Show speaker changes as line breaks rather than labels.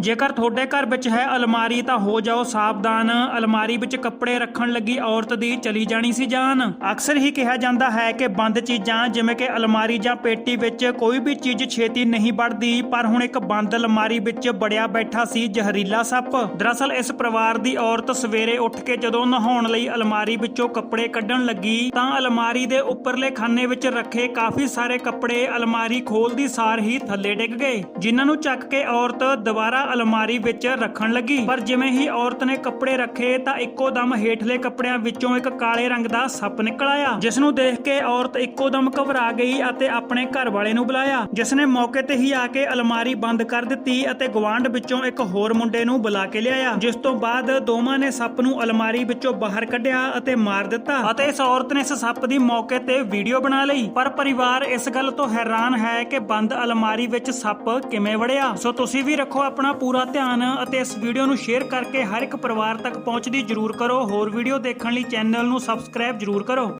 ਜੇਕਰ ਤੁਹਾਡੇ ਘਰ ਵਿੱਚ ਹੈ ਅਲਮਾਰੀ, ਤਾਂ ਹੋ ਜਾਓ ਸਾਵਧਾਨ। ਅਲਮਾਰੀ ਵਿੱਚ ਕੱਪੜੇ ਰੱਖਣ ਲੱਗੀ ਔਰਤ ਦੀ ਚਲੀ ਜਾਣੀ ਸੀ ਜਾਨ। ਅਕਸਰ ਹੀ ਕਿਹਾ ਜਾਂਦਾ ਹੈ ਕਿ ਬੰਦ ਚੀਜ਼ਾਂ, ਜਿਵੇਂ ਕਿ ਅਲਮਾਰੀ ਜਾਂ ਪੇਟੀ ਵਿੱਚ ਕੋਈ ਵੀ ਚੀਜ਼ ਛੇਤੀ ਨਹੀਂ ਵੜਦੀ ਪਰ ਹੁਣ ਇੱਕ ਬੰਦ ਅਲਮਾਰੀ ਵਿੱਚ ਬੜਿਆ ਬੈਠਾ ਸੀ ਜ਼ਹਿਰੀਲਾ ਸੱਪ। ਦਰਅਸਲ, ਇਸ ਪਰਿਵਾਰ ਦੀ ਔਰਤ ਸਵੇਰੇ ਉੱਠ ਕੇ ਜਦੋਂ ਨਹਾਉਣ ਲਈ ਅਲਮਾਰੀ ਵਿੱਚੋਂ ਕੱਪੜੇ ਕੱਢਣ ਲੱਗੀ, ਤਾਂ ਅਲਮਾਰੀ ਦੇ ਉੱਪਰਲੇ ਖਾਨੇ ਵਿੱਚ ਰੱਖੇ ਕਾਫੀ ਸਾਰੇ ਕੱਪੜੇ ਅਲਮਾਰੀ ਖੋਲਦੀ ਸਾਰ ਹੀ ਥੱਲੇ ਡਿੱਗ ਗਏ, ਜਿਨ੍ਹਾਂ ਨੂੰ ਚੱਕ ਕੇ ਔਰਤ ਦੁਬਾਰਾ ਅਲਮਾਰੀ ਵਿੱਚ ਰੱਖਣ ਲੱਗੀ। ਪਰ ਜਿਵੇਂ ਹੀ ਔਰਤ ਨੇ ਕੱਪੜੇ ਰੱਖੇ ਤਾਂ ਇੱਕੋ ਦਮ ਹੇਠਲੇ ਕੱਪੜਿਆਂ ਵਿੱਚੋਂ ਇੱਕ ਕਾਲੇ ਰੰਗ ਦਾ ਸੱਪ ਨਿਕਲ ਆਇਆ ਜਿਸ ਨੂੰ ਦੇਖ ਕੇ ਔਰਤ ਇੱਕੋ ਦਮ ਘਬਰਾ ਗਈ ਅਤੇ ਆਪਣੇ ਘਰ ਵਾਲੇ ਨੂੰ ਬੁਲਾਇਆ ਜਿਸ ਨੇ ਮੌਕੇ ਤੇ ਹੀ ਆ ਕੇ ਅਲਮਾਰੀ ਬੰਦ ਕਰ ਦਿੱਤੀ ਅਤੇ ਗਵਾਂਢ ਵਿੱਚੋਂ ਇੱਕ ਹੋਰ ਮੁੰਡੇ ਨੂੰ ਬੁਲਾ ਕੇ ਲਿਆਇਆ, ਜਿਸ ਤੋਂ ਬਾਅਦ ਦੋਵਾਂ ਨੇ ਸੱਪ ਨੂੰ ਅਲਮਾਰੀ ਵਿੱਚੋਂ ਬਾਹਰ ਕੱਢਿਆ ਅਤੇ ਮਾਰ ਦਿੱਤਾ। ਅਤੇ ਇਸ ਔਰਤ ਨੇ ਇਸ ਸੱਪ ਦੀ ਮੌਕੇ ਤੇ ਵੀਡੀਓ ਬਣਾ ਲਈ। ਪਰ ਪਰਿਵਾਰ ਇਸ ਗੱਲ ਤੋਂ ਹੈਰਾਨ ਹੈ ਕਿ ਬੰਦ ਅਲਮਾਰੀ ਵਿੱਚ ਸੱਪ ਕਿਵੇਂ ਵੜਿਆ। ਸੋ ਤੁਸੀਂ ਵੀ ਰੱਖੋ ਆਪਣਾ ਪੂਰਾ ਧਿਆਨ ਅਤੇ ਇਸ ਵੀਡੀਓ ਨੂੰ ਸ਼ੇਅਰ ਕਰਕੇ ਹਰ ਇੱਕ ਪਰਿਵਾਰ ਤੱਕ ਪਹੁੰਚਦੀ ਜਰੂਰ ਕਰੋ। ਹੋਰ ਵੀਡੀਓ ਦੇਖਣ ਲਈ ਚੈਨਲ ਨੂੰ ਸਬਸਕ੍ਰਾਈਬ ਜਰੂਰ ਕਰੋ।